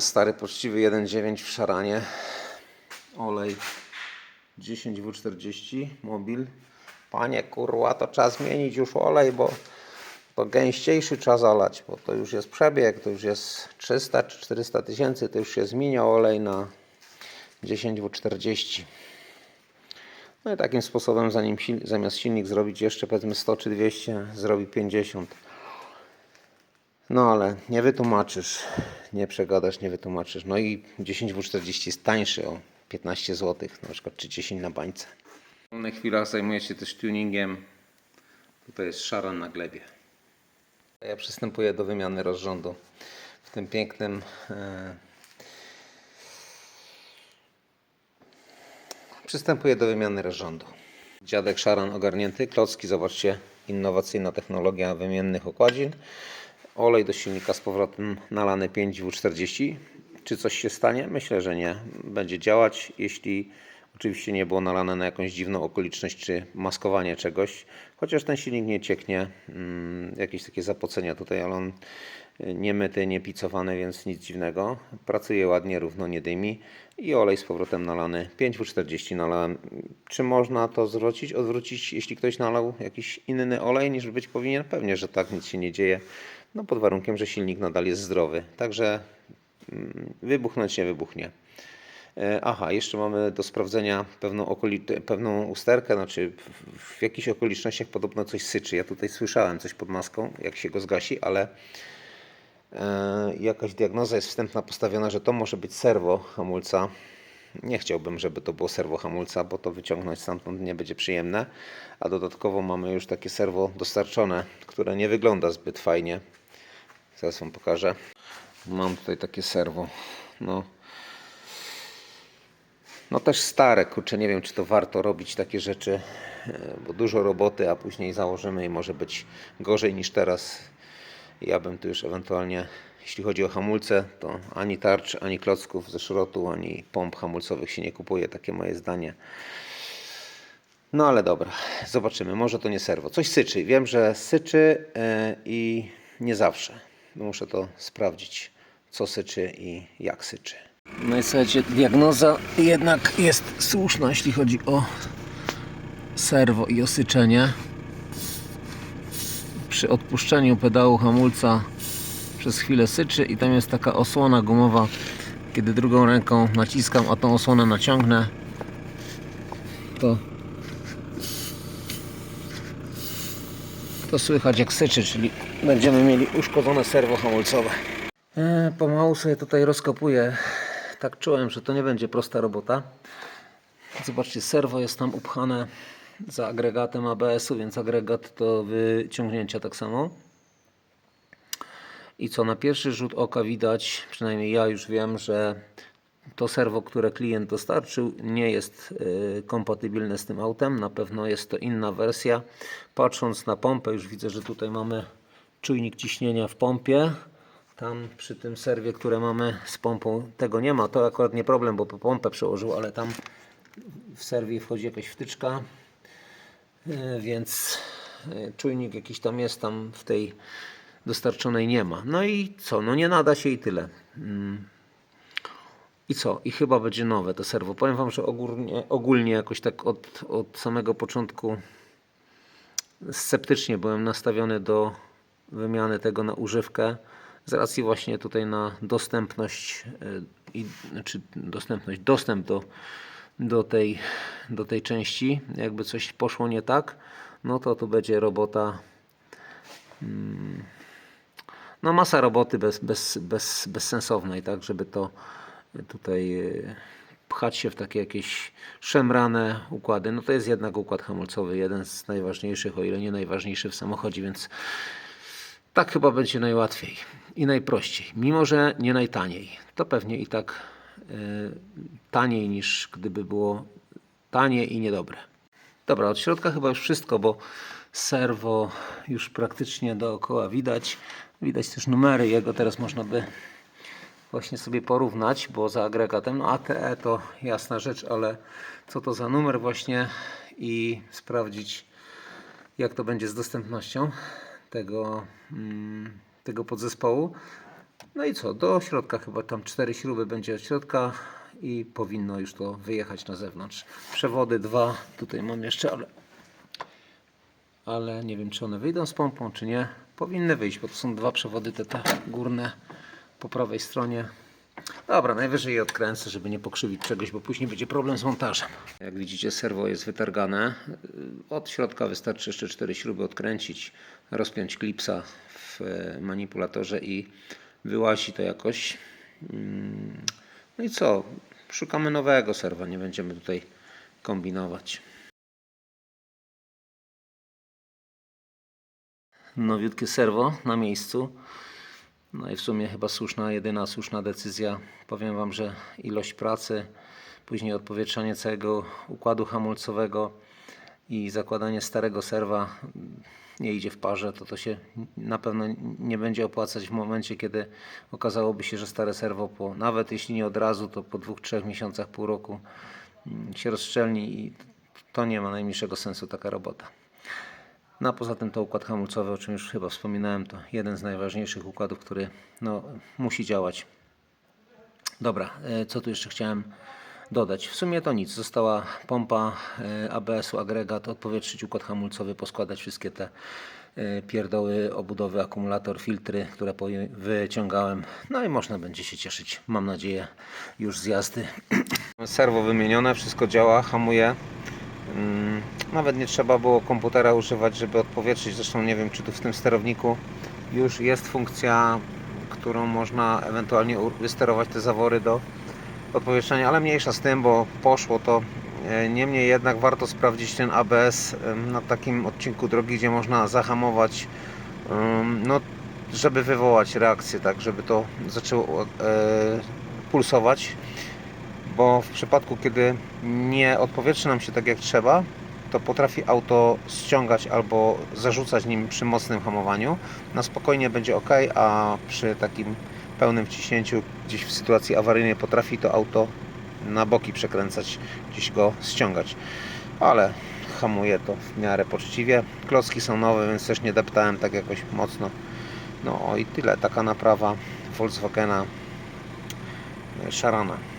Stary poczciwy 1.9 w szaranie. Olej 10W40 mobil. Panie kurwa, to trzeba zmienić już olej, bo to gęściejszy trzeba zalać, bo to już jest przebieg, to już jest 300 czy 400 tysięcy, to już się zmieniał olej na 10W40. No i takim sposobem zanim zamiast silnik zrobić jeszcze powiedzmy 100 czy 200, zrobi 50. No ale nie wytłumaczysz, nie przegadasz, nie wytłumaczysz. No i 10W40 jest tańszy o 15 zł, na przykład czy 10 na bańce. W wolnych chwilach zajmuję się też tuningiem. Tutaj jest szaran na glebie. Ja przystępuję do wymiany rozrządu w tym pięknym e, Przystępuję do wymiany rozrządu. Dziadek szaran ogarnięty, klocki, zobaczcie, innowacyjna technologia wymiennych okładzin. Olej do silnika z powrotem nalany 5W40. Czy coś się stanie? Myślę, że nie. Będzie działać, jeśli oczywiście nie było nalane na jakąś dziwną okoliczność czy maskowanie czegoś. Chociaż ten silnik nie cieknie, mm, jakieś takie zapocenia tutaj, ale on nie myty, nie picowany, więc nic dziwnego. Pracuje ładnie, równo, nie dymi. I olej z powrotem nalany. 5W40 nalałem. Czy można to zwrócić, odwrócić, jeśli ktoś nalał jakiś inny olej niż być powinien? Pewnie, że tak, nic się nie dzieje. No pod warunkiem, że silnik nadal jest zdrowy. Także mm, wybuchnąć nie wybuchnie. E, Aha, jeszcze mamy do sprawdzenia pewną, okoli- pewną usterkę, znaczy w, w jakichś okolicznościach podobno coś syczy. Ja tutaj słyszałem coś pod maską, jak się go zgasi, ale e, jakaś diagnoza jest wstępna postawiona, że to może być serwo hamulca. Nie chciałbym, żeby to było serwo hamulca, bo to wyciągnąć stamtąd nie będzie przyjemne. A dodatkowo mamy już takie serwo dostarczone, które nie wygląda zbyt fajnie. Zaraz Wam pokażę. Mam tutaj takie serwo. No, no też stare, kurczę, nie wiem czy to warto robić takie rzeczy, e, bo dużo roboty, a później założymy i może być gorzej niż teraz. Ja bym tu już ewentualnie, jeśli chodzi o hamulce, to ani tarcz, ani klocków ze szrotu, ani pomp hamulcowych się nie kupuje, takie moje zdanie. No ale dobra, zobaczymy, może to nie serwo. Coś syczy, wiem, że syczy e, i nie zawsze. Muszę to sprawdzić, co syczy i jak syczy. No i słuchajcie, diagnoza jednak jest słuszna, jeśli chodzi o serwo i osyczenie. Przy odpuszczeniu pedału hamulca przez chwilę syczy i tam jest taka osłona gumowa. Kiedy drugą ręką naciskam, a tą osłonę naciągnę, to to słychać jak syczy, czyli będziemy mieli uszkodzone serwo hamulcowe. E, pomału sobie tutaj rozkopuję. Tak czułem, że to nie będzie prosta robota. Zobaczcie, serwo jest tam upchane za agregatem ABS-u, więc agregat do wyciągnięcia tak samo. I co na pierwszy rzut oka widać, przynajmniej ja już wiem, że to serwo, które klient dostarczył, nie jest y, kompatybilne z tym autem. Na pewno jest to inna wersja. Patrząc na pompę, już widzę, że tutaj mamy czujnik ciśnienia w pompie. Tam przy tym serwie, które mamy z pompą, tego nie ma. To akurat nie problem, bo po pompę przełożył, ale tam w serwie wchodzi jakaś wtyczka, y, więc y, czujnik jakiś tam jest, tam w tej dostarczonej nie ma. No i co? No nie nada się i tyle. Mm. I co? I chyba będzie nowe to serwo. Powiem Wam, że ogólnie, ogólnie jakoś tak od, od samego początku sceptycznie byłem nastawiony do wymiany tego na używkę z racji właśnie tutaj na dostępność y, i znaczy dostępność, dostęp do, do, tej, do tej części. Jakby coś poszło nie tak, no to to będzie robota no masa roboty bez, bez, bez, bezsensownej, tak, żeby to tutaj e, pchać się w takie jakieś szemrane układy. No to jest jednak układ hamulcowy, jeden z najważniejszych, o ile nie najważniejszy w samochodzie, więc tak chyba będzie najłatwiej i najprościej, mimo że nie najtaniej. To pewnie i tak e, taniej niż gdyby było tanie i niedobre. Dobra, od środka chyba już wszystko, bo serwo już praktycznie dookoła widać. Widać też numery jego, teraz można by właśnie sobie porównać, bo za agregatem, no ATE to jasna rzecz, ale co to za numer właśnie i sprawdzić jak to będzie z dostępnością tego, mm, tego podzespołu. No i co, do środka chyba tam cztery śruby będzie od środka i powinno już to wyjechać na zewnątrz. Przewody dwa, tutaj mam jeszcze, ale, ale nie wiem czy one wyjdą z pompą czy nie. Powinny wyjść, bo to są dwa przewody te, te górne po prawej stronie. Dobra, najwyżej je odkręcę, żeby nie pokrzywić czegoś, bo później będzie problem z montażem. Jak widzicie, serwo jest wytargane. Od środka wystarczy jeszcze cztery śruby odkręcić, rozpiąć klipsa w e, manipulatorze i wyłazi to jakoś. Mm, No i co? Szukamy nowego serwa, nie będziemy tutaj kombinować. Nowiutkie serwo na miejscu. No i w sumie chyba słuszna, jedyna słuszna decyzja. Powiem Wam, że ilość pracy, później odpowietrzanie całego układu hamulcowego i zakładanie starego serwa nie idzie w parze, to to się na pewno nie będzie opłacać w momencie, kiedy okazałoby się, że stare serwo po, nawet jeśli nie od razu, to po dwóch, trzech miesiącach, pół roku mm, się rozszczelni i to nie ma najmniejszego sensu taka robota. No a poza tym to układ hamulcowy, o czym już chyba wspominałem, to jeden z najważniejszych układów, który no, musi działać. Dobra, e, co tu jeszcze chciałem dodać? W sumie to nic. Została pompa e, ABS-u, agregat, odpowietrzyć układ hamulcowy, poskładać wszystkie te e, pierdoły, obudowy, akumulator, filtry, które wyciągałem. No i można będzie się cieszyć, mam nadzieję, już z jazdy. Serwo wymienione, wszystko działa, hamuje. Nawet nie trzeba było komputera używać, żeby odpowietrzyć. Zresztą nie wiem, czy tu w tym sterowniku już jest funkcja, którą można ewentualnie wysterować te zawory do odpowietrzenia, ale mniejsza z tym, bo poszło to. E, Niemniej jednak warto sprawdzić ten ABS na takim odcinku drogi, gdzie można zahamować, no, żeby wywołać reakcję, tak, żeby to zaczęło e, pulsować bo w przypadku, kiedy nie odpowietrzy nam się tak jak trzeba, to potrafi auto ściągać albo zarzucać nim przy mocnym hamowaniu. Na spokojnie będzie ok, a przy takim pełnym wciśnięciu gdzieś w sytuacji awaryjnej potrafi to auto na boki przekręcać, gdzieś go ściągać. Ale hamuje to w miarę poczciwie. Klocki są nowe, więc też nie deptałem tak jakoś mocno. No i tyle. Taka naprawa Volkswagena Szarana.